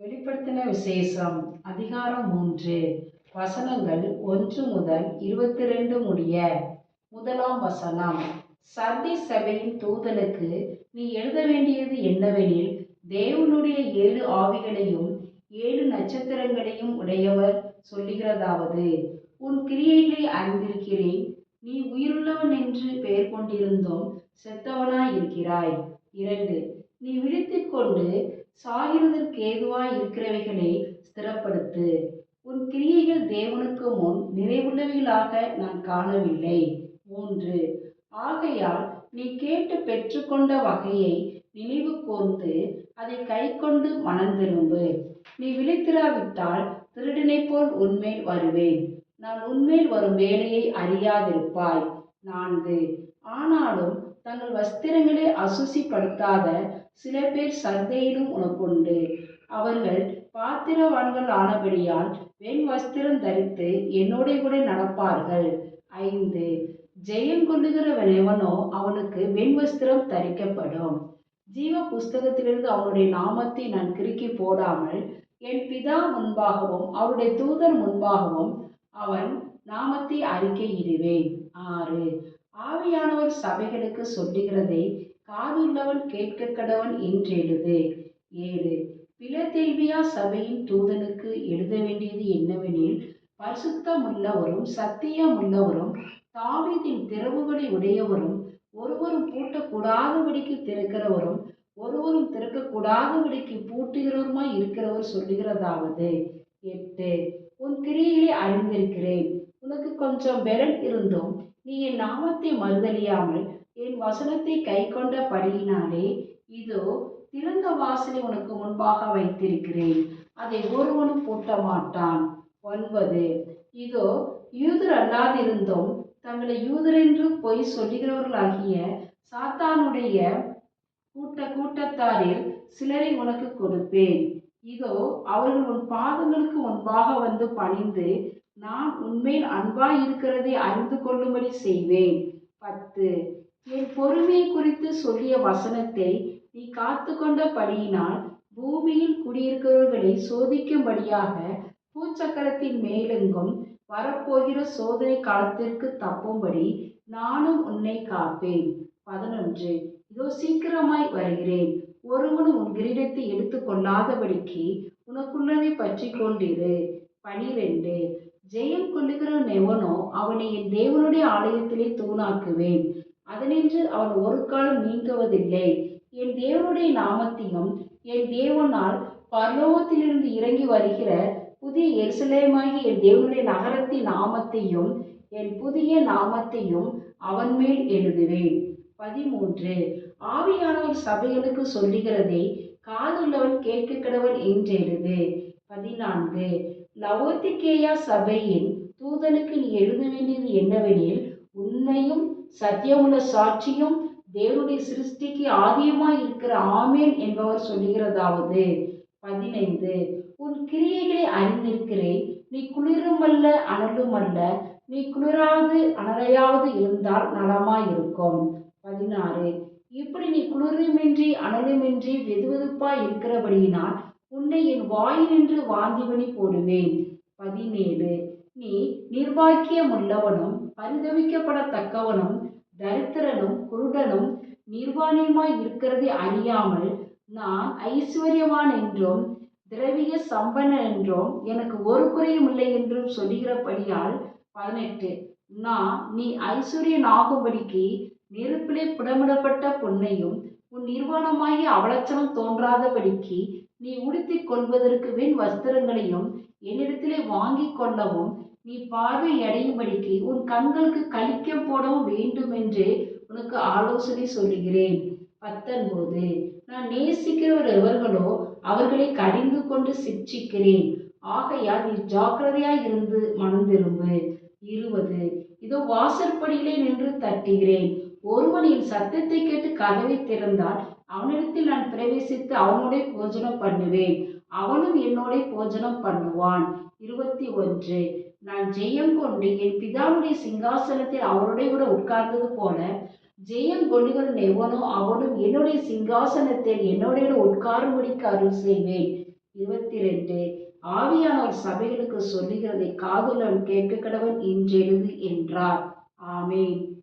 வெளிப்படுத்தின விசேஷம் அதிகாரம் மூன்று வசனங்கள் ஒன்று முதல் இருபத்தி ரெண்டு முடிய முதலாம் வசனம். சர்தி சபையின் தூதனுக்கு நீ எழுத வேண்டியது என்னவெனில் தேவனுடைய ஏழு ஆவிகளையும் ஏழு நட்சத்திரங்களையும் உடையவர் சொல்லுகிறதாவது. உன் கிரியைகளை அறிந்திருக்கிறேன். நீ உயிருள்ளவன் என்று பெயர் கொண்டிருந்தும் செத்தவனாய் இருக்கிறாய் இரண்டு நீ விழித்து கொண்டு சாகிறதற்கு ஏதுவாய் இருக்கிறவைகளை ஸ்திரப்படுத்து. உன் கிரியைகள் தேவனுக்கு முன் நிறைவுள்ளவைகளாக நான் காணவில்லை. மூன்று. ஆகையால் நீ கேட்டு பெற்றுக்கொண்ட வகையை நினைவு கூர்ந்து அதை கைக்கொண்டு மனந்திரும்பு நீ விழித்திராவிட்டால் திருடனை போல் உன்மேல் வருவேன். நான் உன்மேல் வரும் வேலையை அறியாதிருப்பாய். நான்கு. ஆனாலும் தங்கள் வஸ்திரங்களை அசுசிப்படுத்தாத சில பேர் சந்தையிலும் உனக்குண்டு. அவர்கள் பாத்திரவான்கள் ஆனபடியால் வெண் வஸ்திரம் தரித்து என்னோட கூட நடப்பார்கள். ஐந்து. ஜெயம் கொள்ளுகிறவன் எவனோ அவனுக்கு வெண் வஸ்திரம் தரிக்கப்படும். ஜீவ புஸ்தகத்திலிருந்து அவனுடைய நாமத்தை நான் கிறுக்கி போடாமல் என் பிதா முன்பாகவும் அவருடைய தூதர் முன்பாகவும் அவன் நாமத்தை அறிக்கையிடுவேன். ஆறு. ஆவியானவர் சபைகளுக்கு சொல்லுகிறதை காதுள்ளவன் கேட்க கடவன் என்றெழுது. ஏழு பிலதெல்வியா சபையின் தூதனுக்கு எழுத வேண்டியது என்னவெனில் பரிசுத்தமுள்ளவரும் சத்தியமுள்ளவரும் தாவீதின் திறவுகளை உடையவரும் ஒருவரும் பூட்டக்கூடாதபடிக்கு திறக்கிறவரும் ஒருவரும் திறக்கக்கூடாதபடிக்கு பூட்டுகிறவருமாய் இருக்கிறவர் சொல்லுகிறதாவது. எட்டு உன் கிரியைகளை அறிந்திருக்கிறேன். உனக்கு கொஞ்சம் பெரல் இருந்தும். நீ என் நாமத்தை மறுதலியாமல் என் வசனத்தை கை கொண்டபடியினாலே இதோ திறந்த வாசலை உனக்கு முன்பாக வைத்திருக்கிறேன். அதை ஒருவனும் பூட்ட மாட்டான் ஒன்பது. இதோ யூதர் அல்லாதிருந்தும் தங்களை யூதர் என்று பொய் சொல்லுகிறவர்களாகிய சாத்தானுடைய கூட்ட கூட்டத்தாரில் சிலரை உனக்கு கொடுப்பேன். இதோ அவர்கள் உன் பாதங்களுக்கு முன்பாக வந்து பணிந்து நான் உன்மேல் அன்பாய் இருக்கிறதை அறிந்து கொள்ளும்படி செய்வேன். பத்து. என் பொறுமையை குறித்து சொல்லிய வசனத்தை நீ காத்து கொண்டபடியினால் பூமியில் குடியிருக்கிறவர்களை சோதிக்கும்படியாக பூச்சக்கரத்தின் மேலெங்கும் வரப்போகிற சோதனை காலத்திற்கு தப்பும்படி நானும் உன்னை காப்பேன். பதினொன்று. இதோ சீக்கிரமாய் வருகிறேன். ஒருவனும் உன் கிரீடத்தை எடுத்து கொள்ளாதபடிக்கு உனக்குள்ளதை பற்றி கொண்டிரு பனிரெண்டு. ஜெயம் கொள்ளுகிறவன் எவனோ அவனை என் தேவனுடைய ஆலயத்திலே தூணாக்குவேன். அதனின்று அவன் ஒரு காலம் நீங்குவதில்லை. என் தேவனுடைய நாமத்தையும் என் தேவனால் பரலோகத்திலிருந்து இறங்கி வருகிற புதிய எருசலேமாகி என் தேவனுடைய நகரத்தின் நாமத்தையும் என் புதிய நாமத்தையும் அவன் மேல் எழுதுவேன். பதிமூன்று. ஆவியானவர் சபைகளுக்கு சொல்லுகிறதை காதுள்ளவன் கேட்க கடவன் என்றெழுது பதினான்கு. லவோத்திகேயா சபையின் தூதனுக்கு நீ எழுத வேண்டியது என்னவெனில் உண்மையும் சத்தியமுள்ள சாட்சியும் தேவனுடைய சிருஷ்டிக்கு ஆதியமாய் இருக்கிற ஆமேன் என்பவர் சொல்லுகிறதாவது. பதினைந்து. உன் கிரியைகளை அறிந்திருக்கிறேன். நீ குளிருமல்ல அனலுமல்ல நீ குளிராது அனலையாவது இருந்தால் நலமாயிருக்கும். பதினாறு. இப்படி நீ குளிருமின்றி அனலுமின்றி வெதுவெதுப்பாய் இருக்கிறபடியினால் உன்னை என் வாயினின்று வாந்தி போடுவேன். பதினேழு. நீ நிர்வாக்கியமுள்ளவனும் பரிதவிக்கப்படத்தக்கவனும் தரித்திரனும் குருடனும் நிர்வாணியுமாய் இருக்கிறதை அறியாமல் நான் ஐஸ்வர்யவான் என்றும் திரவிய சம்பன என்றும் எனக்கு ஒரு குறையும் இல்லை என்றும் சொல்லுகிறபடியால் பதினெட்டு. நான் நீ ஐஸ்வர்யன் ஆகும்படிக்கு நெருப்பிலே புடமிடப்பட்ட பொன்னையும் உன் நிர்வாணமாகிய அவலட்சணம் தோன்றாதபடிக்கு நீ உடுத்திக் கொள்வதற்கு வெண் வஸ்திரங்களையும் என்னிடத்திலே வாங்கிக் கொள்ளவும் நீ பார்வை அடையும்படிக்கு உன் கண்களுக்கு கழிக்கம் போடவும் வேண்டும் என்று உனக்கு ஆலோசனை சொல்லுகிறேன். பத்தொன்பது. நான் நேசிக்கிறவர் எவர்களோ அவர்களை கடிந்து கொண்டு சிக்ஷிக்கிறேன். ஆகையால் நீ ஜாக்கிரதையாய் இருந்து மனந்திரும்பு இருபது. இதோ வாசற்படியிலே நின்று தட்டுகிறேன். ஒருவனின் சத்தத்தை கேட்டு கதவை திறந்தால் அவனிடத்தில் நான் பிரவேசித்து அவனுடைய போஜனம் பண்ணுவேன். அவனும் என்னோட போஜனம் பண்ணுவான். இருபத்தி ஒன்று. நான் ஜெயம் கொண்டு என் பிதாவுடைய சிங்காசனத்தில் அவருடைய கூட உட்கார்ந்தது போல ஜெயம் கொள்ளுகிறவன் எவனோ அவனும் என்னுடைய சிங்காசனத்தில் என்னோட உட்காரும்படிக்கு அருள் செய்வேன். இருபத்தி ரெண்டு. ஆவியானவர் சபைகளுக்கு சொல்லுகிறதை காதுலன் கேட்க கடவன் இன்றெழுது என்றார். ஆமேன்.